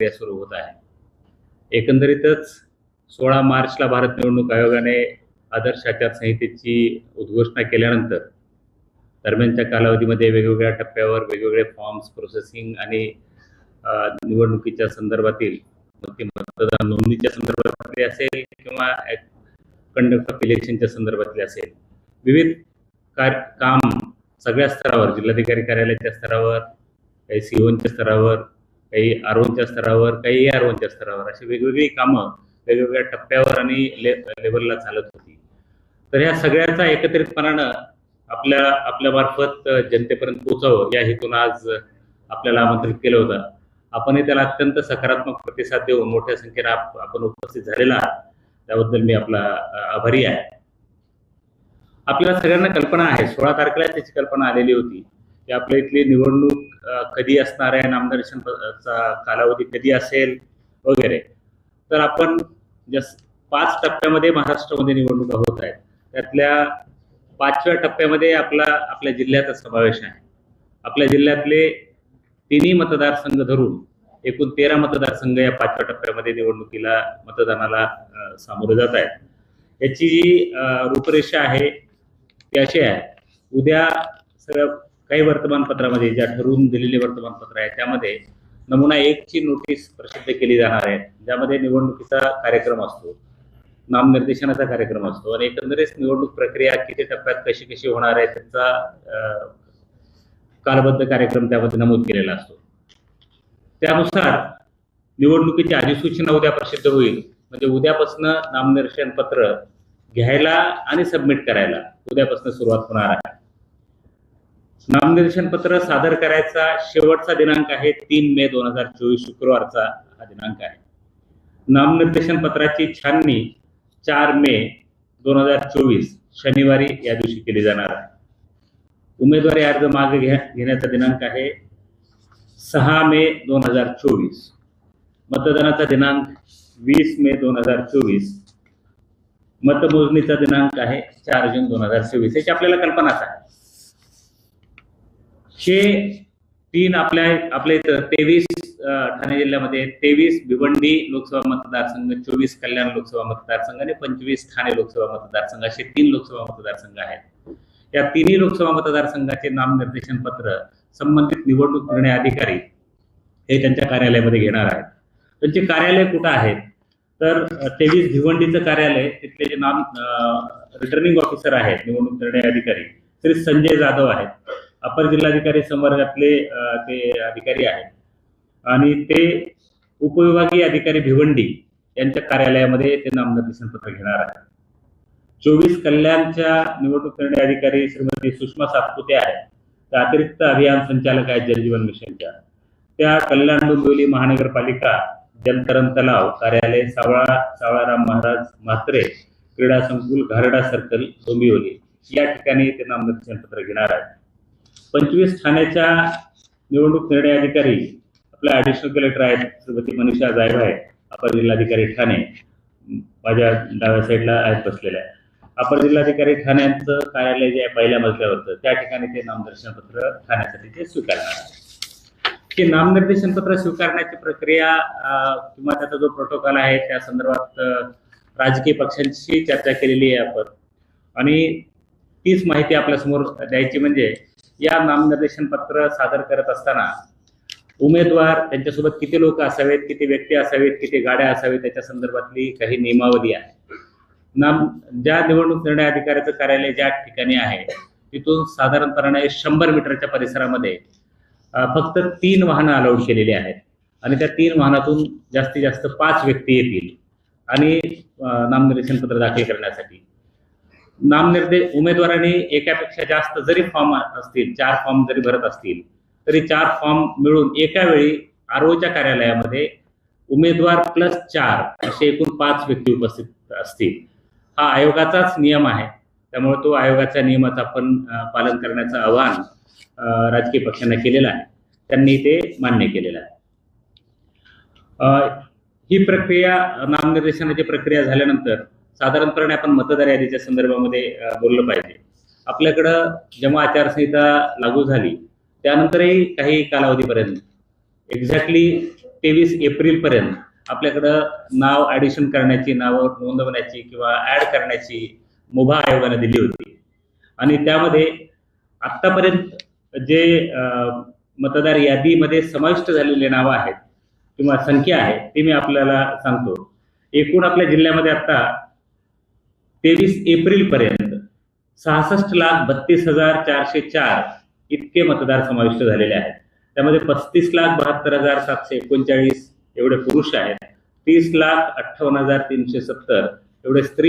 प्रक्रिया सुरू होत आहे. एकंदरीतच सोळा मार्चला भारत निवडणूक आयोगाने आदर्श आचारसंहितेची उद्घोषणा केल्यानंतर दरम्यानच्या कालावधीमध्ये वेगवेगळ्या टप्प्यावर वेगवेगळे फॉर्म्स प्रोसेसिंग आणि निवडणुकीच्या संदर्भातील मतदान नोंदणीच्या संदर्भातली असेल किंवा कंडक्ट ऑफ इलेक्शनच्या संदर्भातली असेल. विविध कार काम सगळ्या स्तरावर जिल्हाधिकारी कार्यालयाच्या स्तरावर काही सीओनच्या स्तरावर काही आरोनच्या स्तरावर काही आरोनच्या स्तरावर अशी वेगवेगळी कामं वेगवेगळ्या टप्प्यावर आणि ले लेवलला चालत होती. तर ह्या सगळ्याचा एकत्रितपणानं आपल्या आपल्या मार्फत जनतेपर्यंत पोचावं या हेतून आज आपल्याला आमंत्रित केलं होतं. आपणही त्याला अत्यंत सकारात्मक प्रतिसाद देऊन मोठ्या संख्येनं आपण उपस्थित झालेला आहात. त्याबद्दल मी आपला आभारी आहे. आपल्याला सगळ्यांना कल्पना आहे सोळा तारखेला त्याची कल्पना आलेली होती. की आपल्या इथली निवडणूक कधी असणार आहे नामदर्शन चा कालावधी कधी असेल वगैरे. तर आपण जस पाच टप्प्यामध्ये महाराष्ट्रामध्ये निवडणुका होत आहेत. त्यातल्या पाचव्या टप्प्यामध्ये आपला आपल्या जिल्ह्याचा समावेश आहे. आपल्या जिल्ह्यातले तिन्ही मतदारसंघ धरून एकूण तेरा मतदारसंघ या पाचव्या टप्प्यामध्ये निवडणुकीला मतदानाला सामोरे जात आहेत. याची जी रूपरेषा आहे ती अशी आहे. उद्या सगळ्या काही वर्तमानपत्रामध्ये ज्या ठरवून दिलेली वर्तमानपत्र आहे त्यामध्ये नमुना एक ची नोटीस प्रसिद्ध केली जाणार आहे ज्यामध्ये निवडणुकीचा कार्यक्रम असतो नामनिर्देशनाचा कार्यक्रम असतो आणि एकंदरीत निवडणूक प्रक्रिया किती टप्प्यात कशी कशी होणार आहे त्यांचा कालबद्ध कार्यक्रम त्यामध्ये नमूद केलेला असतो. त्यानुसार निवडणुकीची अधिसूचना उद्या प्रसिद्ध होईल म्हणजे उद्यापासून नामनिर्देशन पत्र घ्यायला आणि सबमिट करायला उद्यापासून सुरुवात होणार आहे. नामनिर्देशन पत्र सादर करायचा शेवटचा दिनांक आहे तीन मे दोन हजार चोवीस शुक्रवारचा हा दिनांक आहे. नामनिर्देशन पत्राची छाननी चार मे दोन हजार चोवीस शनिवारी या दिवशी केली जाणार आहे. उमेदवारी अर्ज मागे घ्या घेण्याचा दिनांक आहे सहा मे दोन हजार चोवीस. मतदानाचा दिनांक वीस मे दोन हजार चोवीस. मतमोजणीचा दिनांक आहे चार जून दोन हजार चोवीस. याची आपल्याला कल्पनाच आहे. एकशे तीन आपल्या आपल्या इथं तेवीस ठाणे जिल्ह्यामध्ये तेवीस भिवंडी लोकसभा मतदारसंघ चोवीस कल्याण लोकसभा मतदारसंघ आणि पंचवीस ठाणे लोकसभा मतदारसंघ असे तीन लोकसभा मतदारसंघ आहेत. या तिन्ही लोकसभा मतदारसंघाचे नामनिर्देशन पत्र संबंधित निवडणूक निर्णय अधिकारी हे त्यांच्या कार्यालयामध्ये घेणार आहेत. त्यांचे कार्यालय कुठं आहेत? तर तेवीस भिवंडीचं कार्यालय तिथले जे नाम रिटर्निंग ऑफिसर आहेत निवडणूक निर्णय अधिकारी श्री संजय जाधव आहेत. अपर जिल्हाधिकारी संवर्गातले ते अधिकारी आहेत. आणि ते उपविभागीय अधिकारी भिवंडी यांच्या कार्यालयामध्ये ते नामनिर्देशन पत्र घेणार आहेत. चोवीस कल्याणच्या निवडणूक निर्णय अधिकारी श्रीमती सुषमा सातपुते आहेत. त्या अतिरिक्त अभियान संचालक आहेत जलजीवन मिशनच्या. त्या कल्याण डोंबिवली महानगरपालिका जलतरण तलाव कार्यालय सावळा सावळाराम महाराज म्हात्रे क्रीडा संकुल घारडा सर्कल डोंबिवली. या ठिकाणी ते नामनिर्देशन पत्र घेणार आहेत. पंचवीस ठाण्याच्या निवडणूक निर्णय अधिकारी आपल्या ऍडिशनल कलेक्टर आहेत श्रीमती मनीषा जायब आहेत अपर जिल्हाधिकारी ठाणे माझ्या डाव्या साईडला आहेत बसलेल्या. अपर जिल्हाधिकारी ठाण्याचं कार्यालय जे आहे पहिल्या मजल्यावरचं त्या ठिकाणी ते नामदर्शन पत्र ठाण्यासाठी ते स्वीकारणार आहे की नामनिर्देशन पत्र स्वीकारण्याची प्रक्रिया किंवा त्याचा जो प्रोटोकॉल आहे त्या संदर्भात राजकीय पक्षांशी चर्चा केलेली आहे आपण. आणि तीच माहिती आपल्यासमोर द्यायची म्हणजे या नामनिर्देशन पत्र सादर करत असताना उमेदवार त्यांच्यासोबत किती लोक असावेत किती व्यक्ती असावेत किती गाड्या असावेत त्याच्या संदर्भातली काही नियमावली आहे. नाम ज्या निवडणूक निर्णय अधिकाऱ्याचं कार्यालय ज्या ठिकाणी आहे तिथून साधारणपणे शंभर मीटरच्या परिसरामध्ये फक्त तीन वाहनं अलाउड केलेली आहेत. आणि त्या तीन वाहनातून जास्तीत जास्त पाच व्यक्ती येतील. आणि नामनिर्देशन पत्र दाखल करण्यासाठी. नामनिर्देश उमेदवारांनी एकापेक्षा जास्त जरी फॉर्म असतील चार फॉर्म जरी भरत असतील तरी चार फॉर्म मिळून एका वेळी आरोच्या कार्यालयामध्ये उमेदवार प्लस चार असे एकूण पाच व्यक्ती उपस्थित असतील. हा आयोगाचाच नियम आहे. त्यामुळे तो आयोगाच्या नियमाचं आपण पालन करण्याचं आवाहन राजकीय पक्षांना केलेलं आहे. त्यांनी ते मान्य केलेलं आहे. ही प्रक्रिया नामनिर्देशनाची प्रक्रिया झाल्यानंतर साधारणपणे आपण मतदार यादीच्या संदर्भामध्ये बोललं पाहिजे. आपल्याकडं जेव्हा आचारसंहिता लागू झाली त्यानंतरही काही कालावधीपर्यंत एक्झॅक्टली तेवीस एप्रिल पर्यंत आपल्याकडं नाव ऍडिशन करण्याची नावं नोंदवण्याची किंवा ऍड करण्याची मुभा आयोगाने दिली होती. आणि त्यामध्ये आतापर्यंत जे मतदार यादीमध्ये समाविष्ट झालेले नावं आहेत किंवा संख्या आहे ती मी आपल्याला सांगतो. एकूण आपल्या जिल्ह्यामध्ये आता तेवीस एप्रिल पर्यंत सहासष्ट लाख बत्तीस हजार चारशे चार इतके मतदार समाविष्ट झालेले आहेत. त्यामध्ये पस्तीस लाख बहात्तर हजार सातशे एकोणचाळीस एवढे पुरुष आहेत. तीस लाख अठ्ठावन्न हजार तीनशे सत्तर एवढे स्त्री